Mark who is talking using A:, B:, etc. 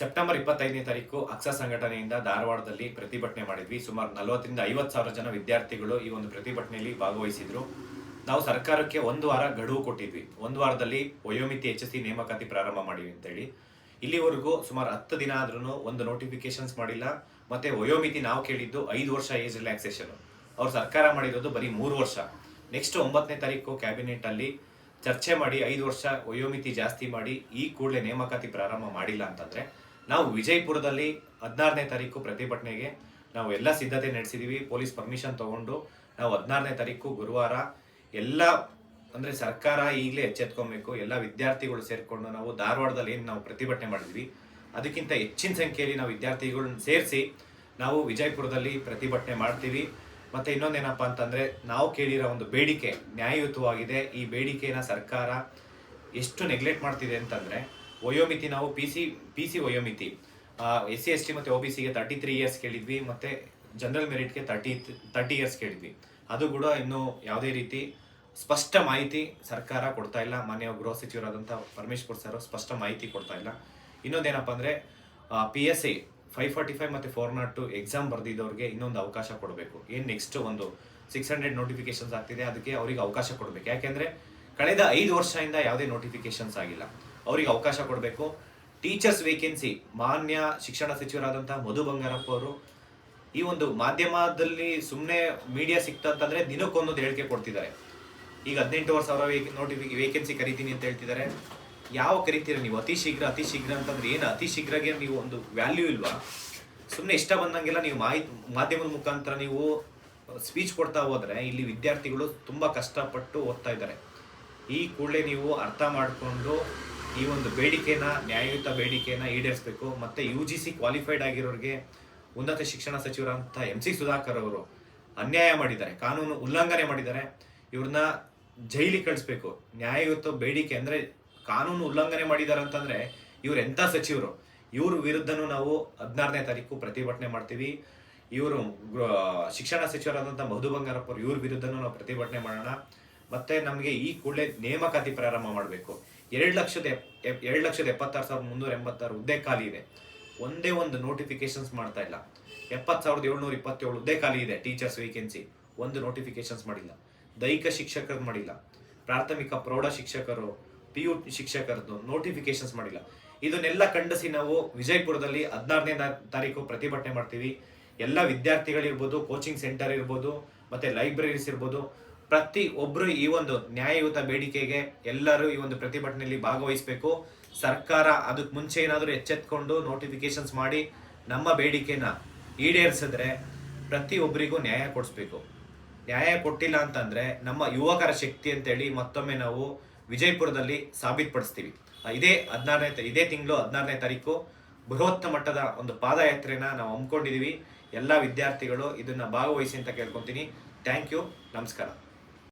A: September ಇಪ್ಪತ್ತೈದನೇ ತಾರೀಕು ಅಕ್ಸ ಸಂಘಟನೆಯಿಂದ ಧಾರವಾಡದಲ್ಲಿ ಪ್ರತಿಭಟನೆ ಮಾಡಿದ್ವಿ. ಸುಮಾರು ನಲವತ್ತರಿಂದ ಐವತ್ತು ಸಾವಿರ ಜನ ವಿದ್ಯಾರ್ಥಿಗಳು ಈ ಒಂದು ಪ್ರತಿಭಟನೆಯಲ್ಲಿ ಭಾಗವಹಿಸಿದ್ರು. ನಾವು ಸರ್ಕಾರಕ್ಕೆ ಒಂದು ವಾರ ಗಡುವು ಕೊಟ್ಟಿದ್ವಿ. ಒಂದು ವಾರದಲ್ಲಿ ವಯೋಮಿತಿ ಎಚ್ ಎಸ್ ಸಿ ನೇಮಕಾತಿ ಪ್ರಾರಂಭ ಮಾಡಿವಿ ಅಂತೇಳಿ. ಇಲ್ಲಿವರೆಗೂ ಸುಮಾರು ಹತ್ತು ದಿನ ಆದ್ರೂ ಒಂದು ನೋಟಿಫಿಕೇಶನ್ಸ್ ಮಾಡಿಲ್ಲ. ಮತ್ತೆ ವಯೋಮಿತಿ ನಾವು ಕೇಳಿದ್ದು ಐದು ವರ್ಷ ಏಜ್ ರಿಲ್ಯಾಕ್ಸೇಷನ್ ಅವ್ರು ಸರ್ಕಾರ ಮಾಡಿರೋದು ಬರೀ ಮೂರು ವರ್ಷ. ನೆಕ್ಸ್ಟ್ ಒಂಬತ್ತನೇ ತಾರೀಕು ಕ್ಯಾಬಿನೆಟ್ ಅಲ್ಲಿ ಚರ್ಚೆ ಮಾಡಿ ಐದು ವರ್ಷ ವಯೋಮಿತಿ ಜಾಸ್ತಿ ಮಾಡಿ ಈ ಕೂಡಲೇ ನೇಮಕಾತಿ ಪ್ರಾರಂಭ ಮಾಡಿಲ್ಲ ಅಂತಂದ್ರೆ ನಾವು ವಿಜಯಪುರದಲ್ಲಿ ಹದಿನಾರನೇ ತಾರೀಕು ಪ್ರತಿಭಟನೆಗೆ ನಾವು ಎಲ್ಲ ಸಿದ್ಧತೆ ನಡೆಸಿದೀವಿ. ಪೊಲೀಸ್ ಪರ್ಮಿಷನ್ ತಗೊಂಡು ನಾವು ಹದಿನಾರನೇ ತಾರೀಕು ಗುರುವಾರ ಎಲ್ಲ ಅಂದರೆ ಸರ್ಕಾರ ಈಗಲೇ ಎಚ್ಚೆತ್ಕೊಬೇಕು. ಎಲ್ಲ ವಿದ್ಯಾರ್ಥಿಗಳು ಸೇರಿಕೊಂಡು ನಾವು ಧಾರವಾಡದಲ್ಲಿ ಏನು ನಾವು ಪ್ರತಿಭಟನೆ ಮಾಡಿದ್ವಿ. ಅದಕ್ಕಿಂತ ಹೆಚ್ಚಿನ ಸಂಖ್ಯೆಯಲ್ಲಿ ನಾವು ವಿದ್ಯಾರ್ಥಿಗಳನ್ನ ಸೇರಿಸಿ ನಾವು ವಿಜಯಪುರದಲ್ಲಿ ಪ್ರತಿಭಟನೆ ಮಾಡ್ತೀವಿ. ಮತ್ತು ಇನ್ನೊಂದೇನಪ್ಪ ಅಂತಂದರೆ ನಾವು ಕೇಳಿರೋ ಒಂದು ಬೇಡಿಕೆ ನ್ಯಾಯಯುತವಾಗಿದೆ. ಈ ಬೇಡಿಕೆನ ಸರ್ಕಾರ ಎಷ್ಟು ನೆಗ್ಲೆಕ್ಟ್ ಮಾಡ್ತಿದೆ ಅಂತಂದ್ರೆ ವಯೋಮಿತಿ, ನಾವು ಪಿ ಸಿ ಪಿ ಸಿ ವಯೋಮಿತಿ. ಎಸ್ ಸಿ ಎಸ್ ಟಿ ಮತ್ತೆ ಒ ಬಿ ಸಿಗೆ ತರ್ಟಿ ತ್ರೀ ಇಯರ್ಸ್ ಕೇಳಿದ್ವಿ, ಮತ್ತೆ ಜನರಲ್ ಮೆರಿಟ್ಗೆ ತರ್ಟಿ ತರ್ಟಿ ಇಯರ್ಸ್ ಕೇಳಿದ್ವಿ. ಅದು ಕೂಡ ಇನ್ನೂ ಯಾವುದೇ ರೀತಿ ಸ್ಪಷ್ಟ ಮಾಹಿತಿ ಸರ್ಕಾರ ಕೊಡ್ತಾ ಇಲ್ಲ. ಮಾನ್ಯ ಗೃಹ ಸಚಿವರಾದಂಥ ಪರಮೇಶ್ವರ್ ಸರ್ ಸ್ಪಷ್ಟ ಮಾಹಿತಿ ಕೊಡ್ತಾ ಇಲ್ಲ. ಇನ್ನೊಂದೇನಪ್ಪ ಅಂದರೆ P S C five forty five ಮತ್ತೆ ಫೋರ್ ನಾಟ್ ಟು ಎಕ್ಸಾಮ್ ಬರೆದಿದ್ದವ್ರಿಗೆ ಇನ್ನೊಂದು ಅವಕಾಶ ಕೊಡಬೇಕು. ಏನು ನೆಕ್ಸ್ಟ್ ಒಂದು ಸಿಕ್ಸ್ ಹಂಡ್ರೆಡ್ ನೋಟಿಫಿಕೇಶನ್ಸ್ ಆಗ್ತಿದೆ, ಅದಕ್ಕೆ ಅವರಿಗೆ ಅವಕಾಶ ಕೊಡಬೇಕು. ಯಾಕೆಂದ್ರೆ, ಕಳೆದ ಐದು ವರ್ಷದಿಂದ ಯಾವುದೇ ನೋಟಿಫಿಕೇಶನ್ಸ್ ಆಗಿಲ್ಲ. ಅವರಿಗೆ ಅವಕಾಶ ಕೊಡಬೇಕು. ಟೀಚರ್ಸ್ ವೇಕೆನ್ಸಿ ಮಾನ್ಯ ಶಿಕ್ಷಣ ಸಚಿವರಾದಂತಹ ಮಧು ಬಂಗಾರಪ್ಪ ಅವರು, ಈ ಒಂದು ಮಾಧ್ಯಮದಲ್ಲಿ ಸುಮ್ಮನೆ ಮೀಡಿಯಾ ಸಿಕ್ತಂತಂದ್ರೆ ದಿನಕ್ಕೊಂದೊಂದು ಹೇಳಿಕೆ ಕೊಡ್ತಿದ್ದಾರೆ. ಈಗ ಹದಿನೆಂಟುವರೆ ಸಾವಿರ ನೋಟಿಫಿಕ್ ವೇಕೆನ್ಸಿ ಕರಿತೀನಿ ಅಂತ ಹೇಳ್ತಿದ್ದಾರೆ. ಯಾವ ಕರಿತೀರ ನೀವು? ಅತಿ ಶೀಘ್ರ ಅತಿ ಶೀಘ್ರ ಅಂತಂದ್ರೆ ಏನು? ಅತಿ ಶೀಘ್ರಗೆ ನೀವು ಒಂದು ವ್ಯಾಲ್ಯೂ ಇಲ್ವಾ? ಸುಮ್ಮನೆ ಇಷ್ಟ ಬಂದಂಗೆಲ್ಲ ನೀವು ಮಾಹಿತಿ ಮಾಧ್ಯಮದ ಮುಖಾಂತರ ನೀವು ಸ್ಪೀಚ್ ಕೊಡ್ತಾ ಹೋದ್ರೆ ಇಲ್ಲಿ ವಿದ್ಯಾರ್ಥಿಗಳು ತುಂಬಾ ಕಷ್ಟಪಟ್ಟು ಓದ್ತಾ ಇದ್ದಾರೆ. ಈ ಕೂಡಲೇ ನೀವು ಅರ್ಥ ಮಾಡಿಕೊಂಡು ಈ ಒಂದು ಬೇಡಿಕೆನ, ನ್ಯಾಯಯುತ ಬೇಡಿಕೆನ ಈಡೇರಿಸಬೇಕು. ಮತ್ತೆ ಯು ಜಿ ಸಿ ಕ್ವಾಲಿಫೈಡ್ ಆಗಿರೋರಿಗೆ ಉನ್ನತ ಶಿಕ್ಷಣ ಸಚಿವರಂತ ಎಂ ಸಿ ಸುಧಾಕರ್ ಅವರು ಅನ್ಯಾಯ ಮಾಡಿದ್ದಾರೆ, ಕಾನೂನು ಉಲ್ಲಂಘನೆ ಮಾಡಿದ್ದಾರೆ. ಇವ್ರನ್ನ ಜೈಲಿಗೆ ಕಳಿಸ್ಬೇಕು. ನ್ಯಾಯಯುತ ಬೇಡಿಕೆ ಅಂದ್ರೆ ಕಾನೂನು ಉಲ್ಲಂಘನೆ ಮಾಡಿದ್ದಾರೆ ಅಂತಂದ್ರೆ ಇವ್ರು ಎಂತ ಸಚಿವರು? ಇವ್ರ ವಿರುದ್ಧನೂ ನಾವು ಹದಿನಾರನೇ ತಾರೀಕು ಪ್ರತಿಭಟನೆ ಮಾಡ್ತೀವಿ. ಇವರು ಶಿಕ್ಷಣ ಸಚಿವರಾದಂಥ ಮಧು ಬಂಗಾರಪ್ಪ ಇವ್ರ ವಿರುದ್ಧನೂ ನಾವು ಪ್ರತಿಭಟನೆ ಮಾಡೋಣ. ಮತ್ತೆ ನಮಗೆ ಈ ಕೂಡಲೇ ನೇಮಕಾತಿ ಪ್ರಾರಂಭ ಮಾಡಬೇಕು. ಎರಡು ಲಕ್ಷದ ಎರಡು ಲಕ್ಷದ ಎಪ್ಪತ್ತಾರು ಸಾವಿರದ ಮುನ್ನೂರ ಎಂಬತ್ತಾರು ಹುದ್ದೆ ಖಾಲಿ ಇದೆ. ಒಂದೇ ಒಂದು ನೋಟಿಫಿಕೇಶನ್ಸ್ ಮಾಡ್ತಾ ಇಲ್ಲ. ಎಪ್ಪತ್ತು ಸಾವಿರದ ಏಳ್ನೂರ ಇಪ್ಪತ್ತೇಳು ಹುದ್ದೆ ಖಾಲಿ ಇದೆ ಟೀಚರ್ಸ್ ವೇಕೆನ್ಸಿ ಒಂದು ನೋಟಿಫಿಕೇಶನ್ಸ್ ಮಾಡಿಲ್ಲ. ದೈಹಿಕ ಶಿಕ್ಷಕರದ್ದು ಮಾಡಿಲ್ಲ. ಪ್ರಾಥಮಿಕ ಪ್ರೌಢ ಶಿಕ್ಷಕರು ಪಿ ಯು ಶಿಕ್ಷಕರದ್ದು ನೋಟಿಫಿಕೇಶನ್ಸ್ ಮಾಡಿಲ್ಲ. ಇದನ್ನೆಲ್ಲ ಖಂಡಿಸಿ ನಾವು ವಿಜಯಪುರದಲ್ಲಿ ಹದಿನಾರನೇ ತಾರೀಕು ಪ್ರತಿಭಟನೆ ಮಾಡ್ತೀವಿ. ಎಲ್ಲ ವಿದ್ಯಾರ್ಥಿಗಳಿರ್ಬೋದು ಕೋಚಿಂಗ್ ಸೆಂಟರ್ ಇರ್ಬೋದು, ಮತ್ತೆ ಲೈಬ್ರರೀಸ್ ಇರ್ಬೋದು. ಪ್ರತಿ ಒಬ್ಬರು ಈ ಒಂದು ನ್ಯಾಯಯುತ ಬೇಡಿಕೆಗೆ ಎಲ್ಲರೂ ಈ ಒಂದು ಪ್ರತಿಭಟನೆಯಲ್ಲಿ ಭಾಗವಹಿಸಬೇಕು. ಸರ್ಕಾರ ಅದಕ್ಕೆ ಮುಂಚೆ ಏನಾದರೂ ಎಚ್ಚೆತ್ಕೊಂಡು ನೋಟಿಫಿಕೇಶನ್ಸ್ ಮಾಡಿ ನಮ್ಮ ಬೇಡಿಕೆನ ಈಡೇರಿಸಿದ್ರೆ ಪ್ರತಿಯೊಬ್ಬರಿಗೂ ನ್ಯಾಯ ಕೊಡಿಸ್ಬೇಕು. ನ್ಯಾಯ ಕೊಟ್ಟಿಲ್ಲ ಅಂತಂದ್ರೆ ನಮ್ಮ ಯುವಕರ ಶಕ್ತಿ ಅಂತೇಳಿ ಮತ್ತೊಮ್ಮೆ ನಾವು ವಿಜಯಪುರದಲ್ಲಿ ಸಾಬೀತುಪಡಿಸ್ತೀವಿ. ಇದೇ ಹದಿನಾರನೇ ಇದೇ ತಿಂಗಳು ಹದಿನಾರನೇ ತಾರೀಕು ಬೃಹತ್ ಮಟ್ಟದ ಒಂದು ಪಾದಯಾತ್ರೆನ ನಾವು ಹಮ್ಮಿಕೊಂಡಿದ್ದೀವಿ ಎಲ್ಲ ವಿದ್ಯಾರ್ಥಿಗಳು ಇದನ್ನ ಭಾಗವಹಿಸಿ ಅಂತ ಕೇಳ್ಕೊತೀನಿ. ಥ್ಯಾಂಕ್ ಯು ನಮಸ್ಕಾರ.